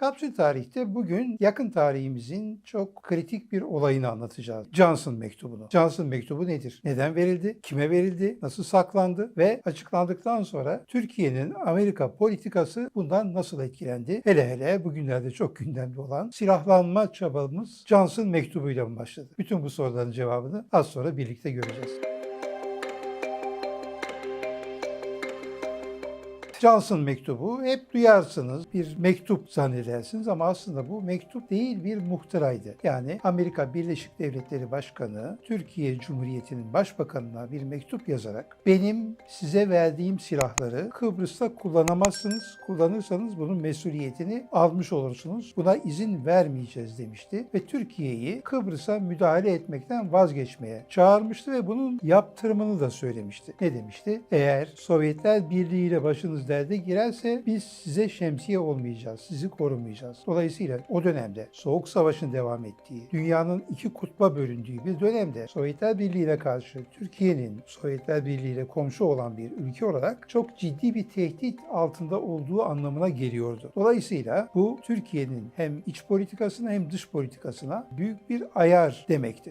Kapsül tarihte bugün yakın tarihimizin çok kritik bir olayını anlatacağız. Johnson mektubunu. Johnson mektubu nedir? Neden verildi? Kime verildi? Nasıl saklandı? Ve açıklandıktan sonra Türkiye'nin Amerika politikası bundan nasıl etkilendi? Hele hele bugünlerde çok gündemde olan silahlanma çabamız Johnson mektubuyla mı başladı? Bütün bu soruların cevabını az sonra birlikte göreceğiz. Johnson mektubu hep duyarsınız. Bir mektup zannedersiniz ama aslında bu mektup değil bir muhtıraydı. Yani Amerika Birleşik Devletleri Başkanı Türkiye Cumhuriyeti'nin başbakanına bir mektup yazarak benim size verdiğim silahları Kıbrıs'ta kullanamazsınız. Kullanırsanız bunun mesuliyetini almış olursunuz. Buna izin vermeyeceğiz demişti ve Türkiye'yi Kıbrıs'a müdahale etmekten vazgeçmeye çağırmıştı ve bunun yaptırımını da söylemişti. Ne demişti? Eğer Sovyetler Birliği ile başınız derde girerse biz size şemsiye olmayacağız, sizi korumayacağız. Dolayısıyla o dönemde Soğuk Savaş'ın devam ettiği, dünyanın iki kutba bölündüğü bir dönemde Sovyetler Birliği ile karşı Türkiye'nin Sovyetler Birliği ile komşu olan bir ülke olarak çok ciddi bir tehdit altında olduğu anlamına geliyordu. Dolayısıyla bu Türkiye'nin hem iç politikasına hem dış politikasına büyük bir ayar demekti.